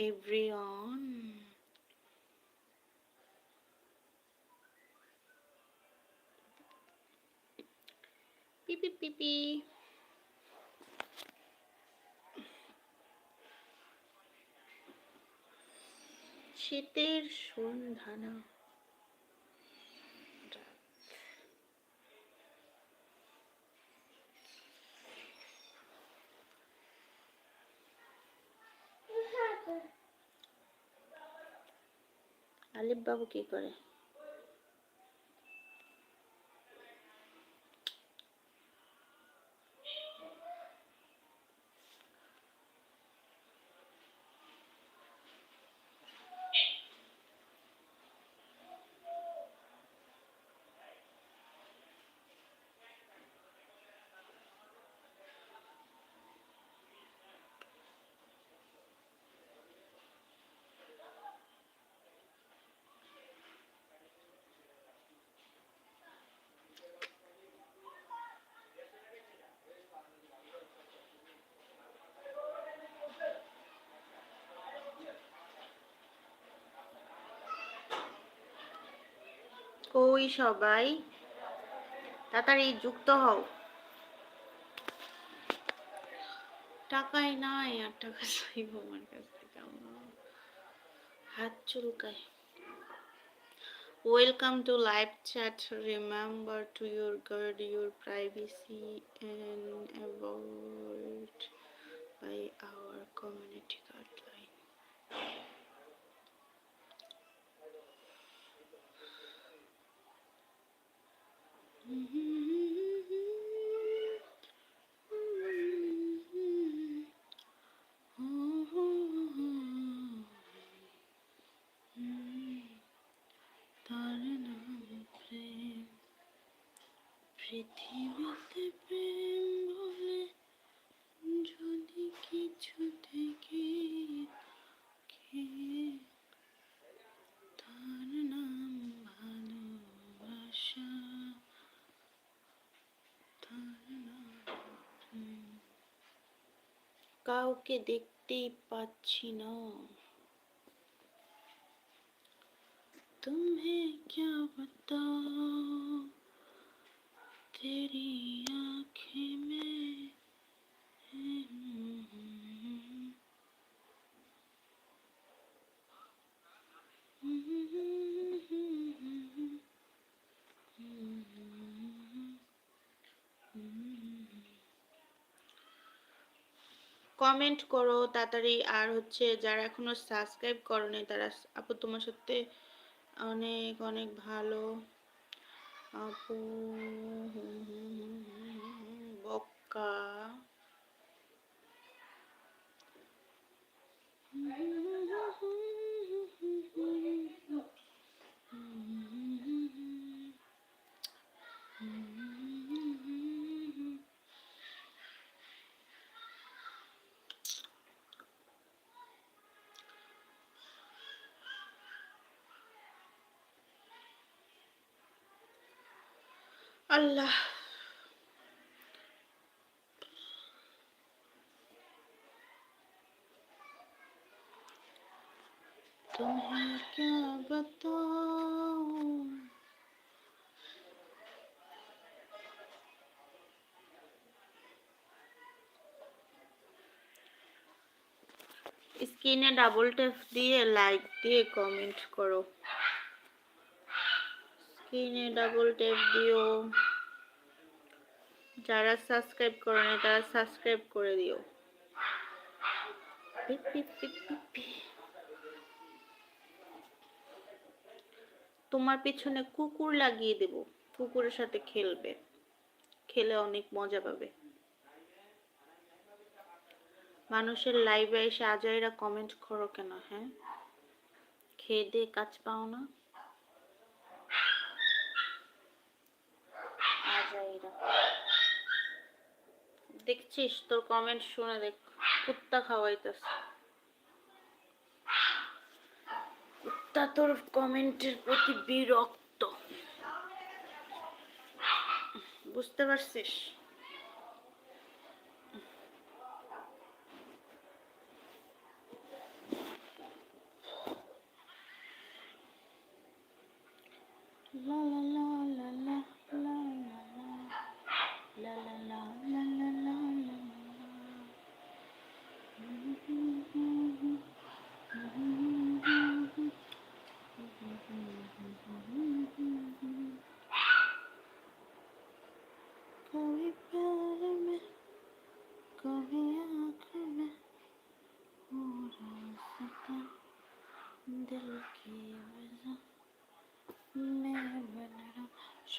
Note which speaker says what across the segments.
Speaker 1: everyone. Beep, beep, beep, beep. শীতের সন্ধানা আলিফ বাবু কি করে? কই সবাই? তাড়াতাড়ি যুক্ত হও। টাকাই নাই আর টাকা চাইব আমার কাছ থেকে হাত চুলকায়। Welcome to live chat remember to your guard your privacy and by our community guideline তার নাম প্রেম। পৃথিবীতে প্রেম কাউকে দেখতেই পাচ্ছি না तुम्हें क्या बताओ तेरी आंखें में কমেন্ট করো তাড়াতাড়ি। আর হচ্ছে যারা এখনও সাবস্ক্রাইব করনি তারা আপু তোমার সাথে অনেক অনেক ভালো। আপু বক্কা আল্লাহ तुम्हें क्या बताऊं স্ক্রিনে ডাবল ট্যাপ দিয়ে লাইক দিয়ে কমেন্ট করো স্ক্রিনে ডাবল ট্যাপ দিও। যারা সাবস্ক্রাইব করো না তারা সাবস্ক্রাইব করে দিও। তোমার পিছনে কুকুর লাগিয়ে দেব। কুকুরের সাথে খেলবে। খেলে অনেক মজা পাবে। মানুষের লাইভে এসে আজাইরা কমেন্ট করো কেন হ্যাঁ? খেয়ে দিয়ে কাজ পাও না আজাইরা দেখছিস? তোর কমেন্ট শুনে দেখ। কুত্তা খাওয়াইতেছে। কুত্তা তোর কমেন্টের প্রতি বিরক্ত। বুঝতে পারছিস?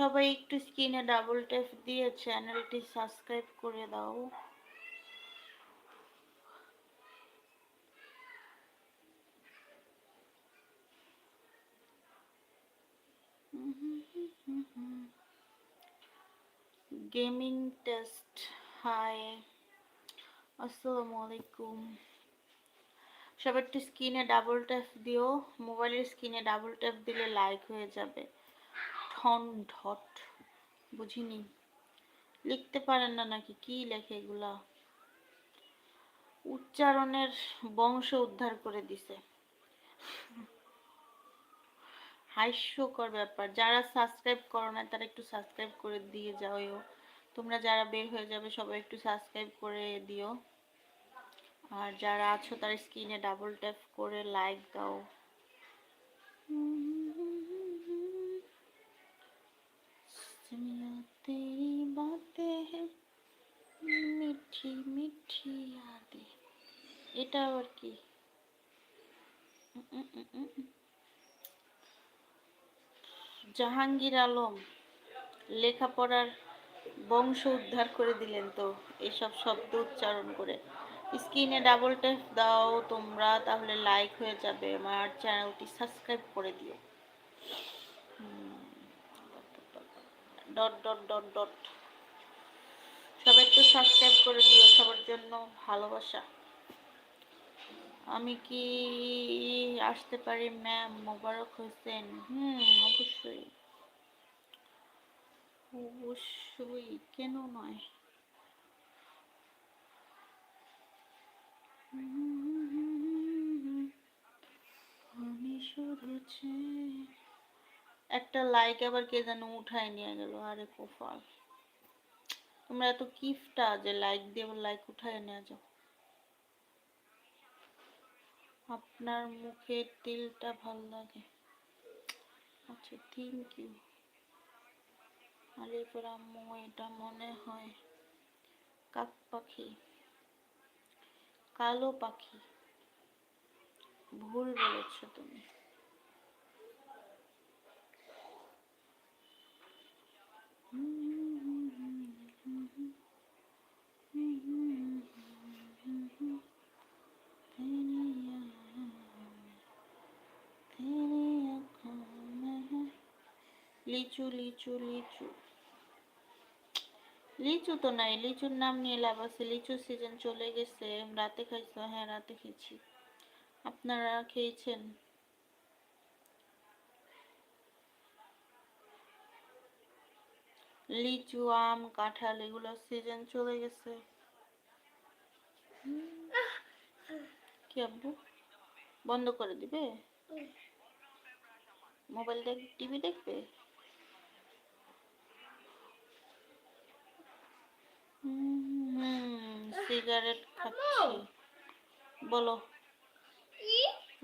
Speaker 1: সবাই একটু স্ক্রিনে ডাবল ট্যাপ দিয়ে চ্যানেলটি সাবস্ক্রাইব করে দাও। গেমিং টেস্ট হাই আসসালামু আলাইকুম সবাই একটু স্ক্রিনে ডাবল ট্যাপ দিও মোবাইলের স্ক্রিনে ডাবল ট্যাপ দিলে লাইক হয়ে যাবে। ঠন ঢট, বুঝিনি। লিখতে পারেন না নাকি? কি লেখে এগুলা? উচ্চারণের বংশ উদ্ধার করে দিছে। হাস্যকর ব্যাপার। যারা সাবস্ক্রাইব করো না তারা একটু সাবস্ক্রাইব করে দিয়ে যাও তোমরা যারা বের হয়ে যাবে, সবাই একটু সাবস্ক্রাইব করে দিও। আর যারা আছো, তার স্ক্রিনে ডাবল ট্যাপ করে লাইক দাও। सिमला तेरी बातें हैं মিঠি মিঠি यादें এটা আবার কি উম, উম, উম, উম, উম। জাহাঙ্গীর আলম লেখাপড়ার বংশ উদ্ধার করে দিলেন তো এসব শব্দ উচ্চারণ করে স্ক্রিনে ডাবল ট্যাপ দাও তোমরা তাহলে লাইক হয়ে যাবে আমার চ্যানেলটি সাবস্ক্রাইব করে দিও ডট ডট ডট ডট সবাই একটু সাবস্ক্রাইব করে দিও সবার জন্য ভালোবাসা। আমি কি আসতে পারি ম্যাম মোবারক হোসেন। হুম, অবশ্যই। অবশ্যই, কেন নয়? আমি শুধু একটা লাইক আবার কে যেন উঠায় নিয়ে গেল। আরে কোফাল তোমরা এত কিফটা যে লাইক দিয়ে লাইক উঠায় নিয়ে যাও। আপনার মুখের তিলটা ভালো লাগে। আচ্ছা থ্যাংক ইউ আলিফের আম্মু এটা মনে হয় কাক পাখি? কালো পাখি। ভুল বলেছ তুমি। লিচু লিচু লিচু লিচু তো নাই লিচুর নাম নিয়ে লাভ আছে লিচু সিজন চলে গেছে রাতে খাইছো হ্যাঁ রাতে খেয়েছি আপনারা খেয়েছেন লিচু, আম, কাঁঠাল, এগুলো সিজন চলে গেছে। কি আব্বু? বন্ধ করে দিবে? মোবাইল দেখ, টিভি দেখবে? সিগারেট খাচ্ছি। বলো।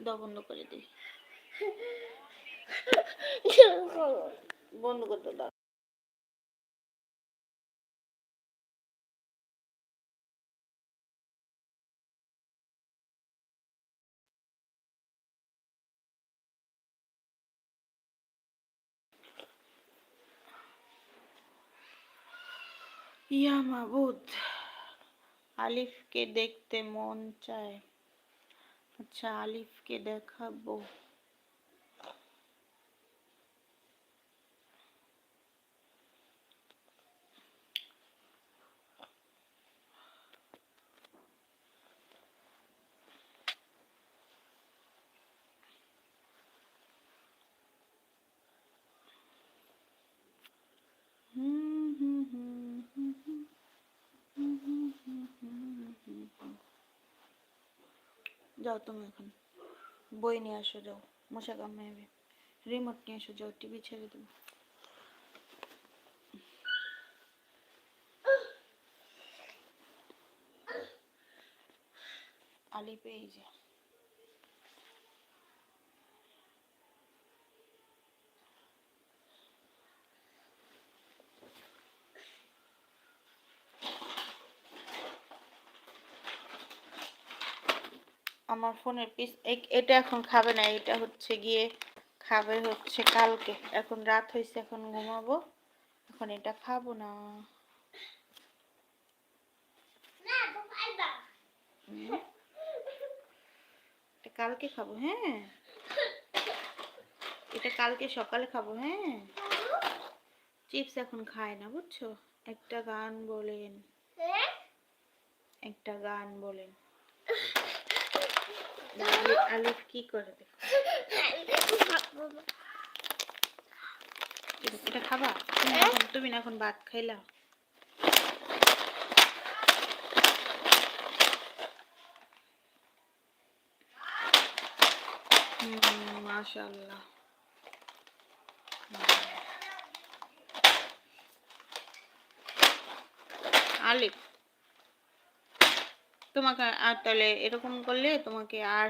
Speaker 1: দাও, বন্ধ করে দিই। বন্ধ করতে দাও। ইয়া মাবুদ আলিফকে দেখতে মন চায় আচ্ছা আলিফকে দেখাবো যাও তুমি এখন। বই নিয়ে আসো, যাও। মশা কামে রিমোট নিয়ে এসো, যাও। টিভি ছেড়ে দেবো। আলিপে এই যে। আমার ফোনের পিস এটা এখন খাবে না এটা হচ্ছে গিয়ে খাবে হচ্ছে কালকে। এখন রাত হয়েছে এখন ঘুমাবো। এখন এটা খাব না। এটা কালকে খাব হ্যাঁ? এটা কালকে সকালে খাব হ্যাঁ? চিপস এখন খায় না বুঝছ? একটা গান বলেন। একটা গান বলেন। আলিফ আলিফ কি করে এটা- খাবা? তুমি না এখন ভাত খাইলা? হুম মাশাআল্লাহ। আলিফ। তোমাকে আর তাহলে এরকম করলে তোমাকে আর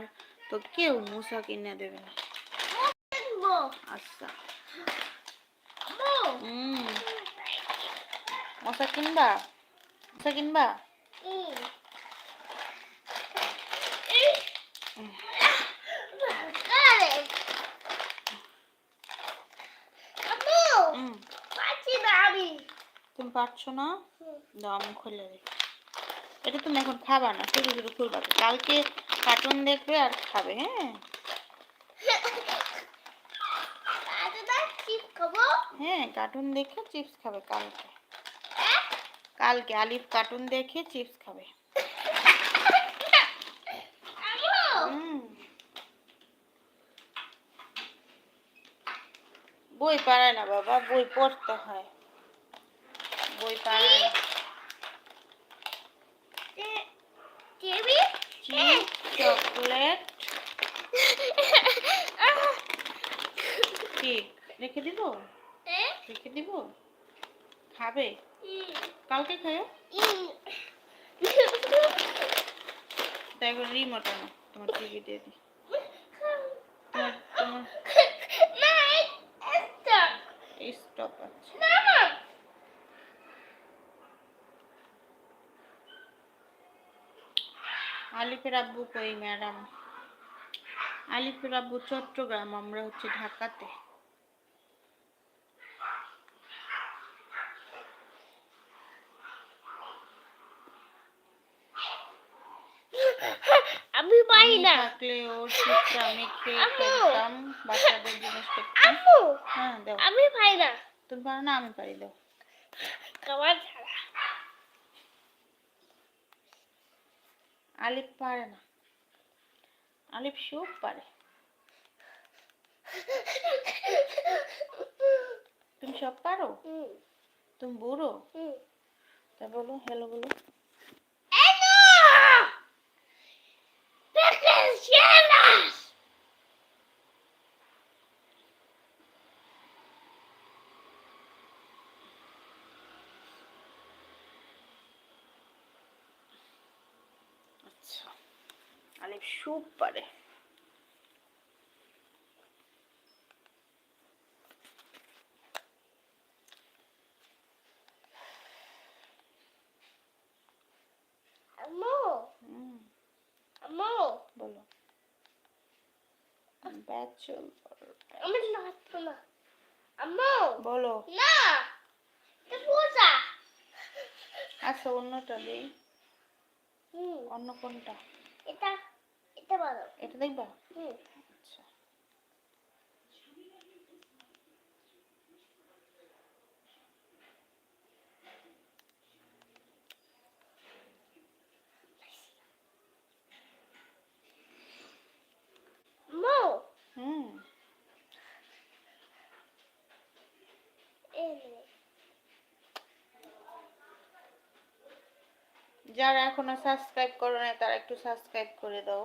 Speaker 1: তো কেউ মুসা কিনে দেবে না। আচ্ছা। হুম। মশা কিনবা? মশা কিনবা? তুমি পারছ না? দাম খুলে দিই এটা তুমি এখন খাবা না, শুধু শুধু খুলবা। কালকে কার্টুন দেখবে আর খাবে হ্যাঁ? হ্যাঁ কার্টুন দেখে চিপস খাবে কালকে। কালকে আলিফ কার্টুন দেখে চিপস খাবে। বই পারায় না বাবা, বই পড়তে হয়। বই পারায় না। চিপ চকলেট কি রেখে দিব? রেখে দিব? খাবে? কালকে খাও দেখো রিমোট আনো তোমার টিভি দিয়ে দিই তোমার তোমার স্টপ আছে। আলিফের আব্বু কই ম্যাডাম? আলিফের আব্বু চট্টগ্রাম আমরা হচ্ছে ঢাকাতে।
Speaker 2: আমি
Speaker 1: আমি
Speaker 2: না।
Speaker 1: থাকলে ওর শিক্ষা আমি খেয়ে
Speaker 2: আম্মু।
Speaker 1: বাচ্চাদের জিনিস করতাম। হ্যাঁ দাও।
Speaker 2: আমি পারি না।
Speaker 1: তুমি পারো না আমি পারি দাও।
Speaker 2: খাবার ছাড়া
Speaker 1: আলিফ পারে না। আলিফ সব পারে। তুমি সব পারো? তুমি বুড়ো। তা বলো হ্যালো বলো! আচ্ছা আলিফ সব পারে।
Speaker 2: Amor,
Speaker 1: হুম।
Speaker 2: amor,
Speaker 1: বলো। ব্যাচেল
Speaker 2: আমি নাচবো না। amor,
Speaker 1: বলো।
Speaker 2: না এটা
Speaker 1: আচ্ছা অন্যটা দিই।
Speaker 2: হুম।
Speaker 1: অন্য কোনটা?
Speaker 2: এটা এটা বলো
Speaker 1: এটা দেখবা?
Speaker 2: হুম।
Speaker 1: আচ্ছা। যারা এখনও সাবস্ক্রাইব করো না তারা একটু সাবস্ক্রাইব করে দাও।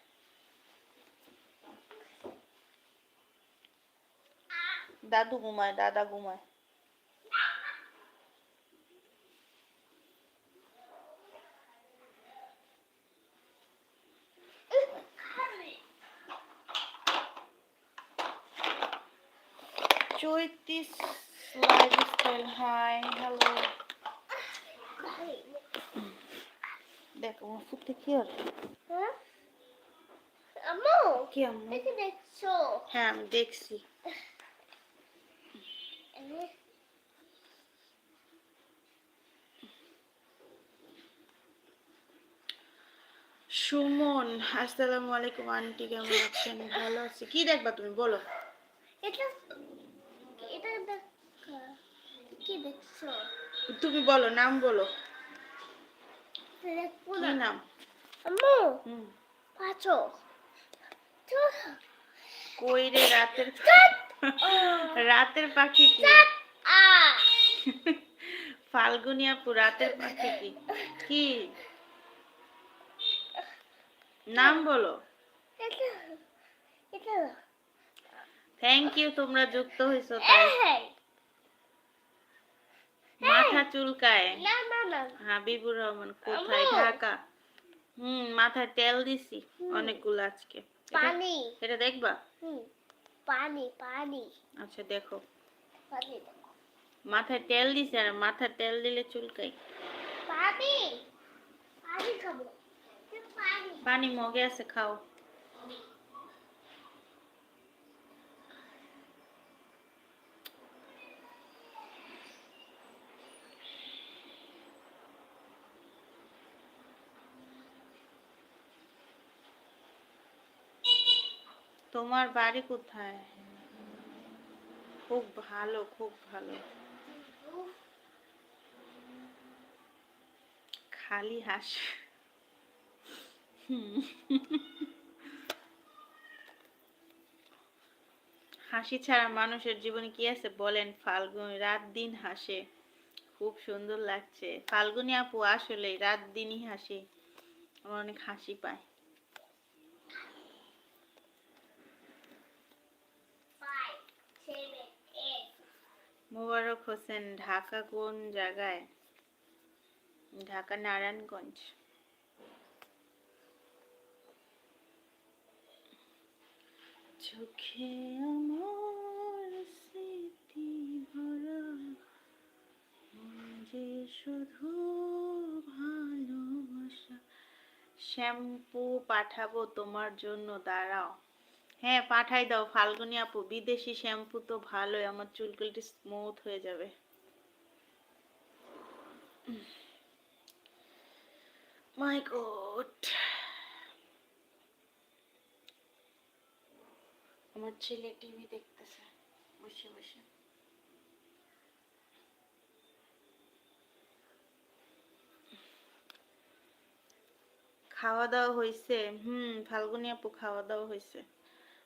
Speaker 1: দাদু ঘুমায় দাদা ঘুমায় চৈতিস লাইফস্টাইল হাই হ্যালো দেখো ফুটতে কি আর
Speaker 2: হ্যাঁ? আম্মু
Speaker 1: কি আম্মু?
Speaker 2: দেখে দেখছ?
Speaker 1: হ্যাঁ আমি দেখছি। সুমন আসসালামু আলাইকুম আন্টি কেমন আছেন? ভালো আছি। কি দেখবা তুমি? বলো।
Speaker 2: এটা এটা কি দেখছ?
Speaker 1: তুমি বলো নাম বলো। কি নাম?
Speaker 2: আম্মু। পাঁচো।
Speaker 1: কই রে রাতের রাতের পাখি কি?
Speaker 2: আ।
Speaker 1: ফাল্গুনি আপু রাতের পাখি কি? কি? নাম বলো। থ্যাংক ইউ তোমরা যুক্ত হয়েছো তাই। মাথা চুলকায়।
Speaker 2: না
Speaker 1: হাবিবুর রহমান কোথায়? ঢাকা। হুম মাথায় তেল দিছি অনেকগুলো আজকে।
Speaker 2: পানি।
Speaker 1: এটা দেখবা?
Speaker 2: হুম পানি পানি।
Speaker 1: আচ্ছা দেখো।
Speaker 2: পানি দেখো।
Speaker 1: মাথায় তেল দিছে আর মাথায় তেল দিলে চুলকাই
Speaker 2: পানি। পানি খাব। পানি
Speaker 1: মগে আছে খাও। তোমার বাড়ি কোথায়? খুব ভালো খুব ভালো। খালি হাস। হাসি ছাড়া মানুষের জীবনে কি আছে বলেন? ফাল্গুনি রাত দিন হাসে। খুব সুন্দর লাগছে। ফাল্গুনি আপু আসলে রাত দিনই হাসি। আমার অনেক হাসি পায়। মোবারক হোসেন, ঢাকা কোন জায়গায়? ঢাকা নারায়ণগঞ্জ। চোখে আমার স্মৃতি ভরা যে শুধু ভালোবাসা। শ্যাম্পু পাঠাবো তোমার জন্য, দাঁড়াও। হ্যাঁ পাঠাই দাও, ফাল্গুনি আপু, বিদেশি শ্যাম্পু তো ভালোই, আমার চুলগুলি স্মুথ হয়ে যাবে। মাই গড আমার ছেলে টিভি দেখতেছে। বসে বসে। খাওয়া দাওয়া হয়েছে হুম, ফাল্গুনি আপু খাওয়া দাওয়া হয়েছে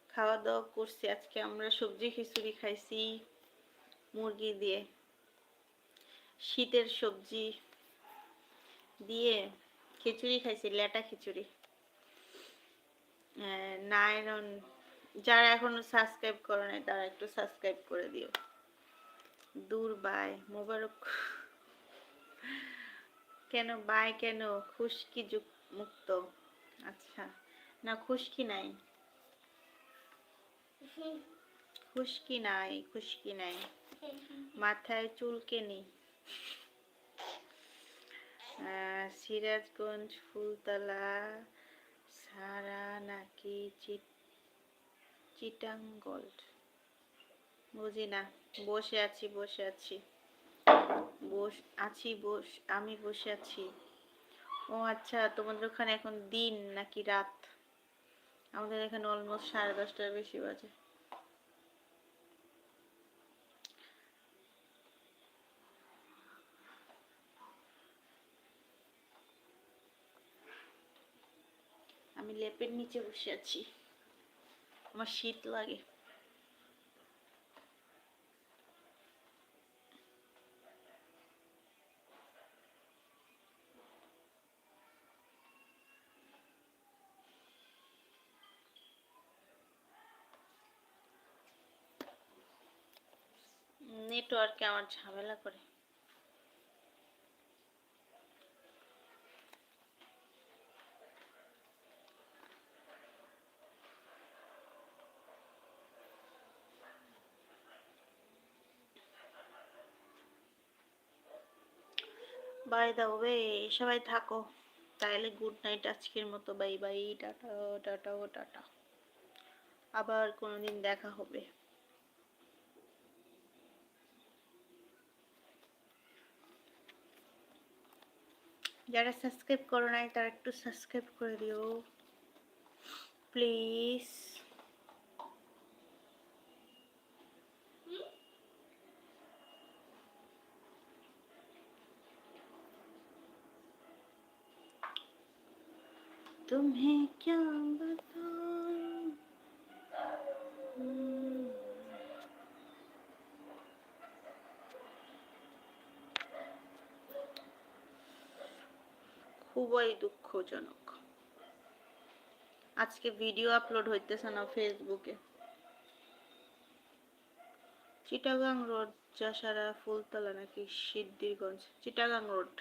Speaker 1: খাওয়া দাওয়া করছি। আজকে আমরা সবজি খিচুড়ি খাইছি মুরগি দিয়ে। শীতের সবজি দিয়ে খিচুড়ি খাইছি, লেটা খিচুড়ি। নাইরন যারা এখনও সাবস্ক্রাইব করে নাই তারা একটু সাবস্ক্রাইব করে দিও। দূর বাই মোবারক। কেন বাই কেন? খুশকি মুক্ত। আচ্ছা না খুশকি নাই। খুশকি নাই খুশকি নাই। মাথায় চুলকে নেই আহ, সিরাজগঞ্জ ফুলতলা সারা নাকি চিট- চিটাঙ্গল বুঝি না, বসে আছি বসে আছি। বস আছি, বস, আমি বসে আছি। ও আচ্ছা তোমাদের ওখানে এখন দিন নাকি রাত? আমাদের এখানে অলমোস্ট সাড়ে দশটার বেশি বাজে। আমি লেপের নিচে বসে আছি। আমার শীত লাগে। নেটওয়ার্কে আমার ঝামেলা করে। বাই দা ওয়ে সবাই থাকো। তাহলে গুড নাইট আজকের মতো বাই বাই টাটা টাটা, ও টাটা। আবার কোনোদিন দেখা হবে। যারা সাবস্ক্রাইব করো নাই, তারা একটু সাবস্ক্রাইব করে দিও। প্লিজ तुम्हें क्या बताऊं हम्म। খুবই দুঃখজনক আজকে ভিডিও আপলোড হইতেছে না ফেসবুকে চিটাগাং রোড যশারা ফুলতলা নাকি সিদ্ধিরগঞ্জ চিটাগাং রোড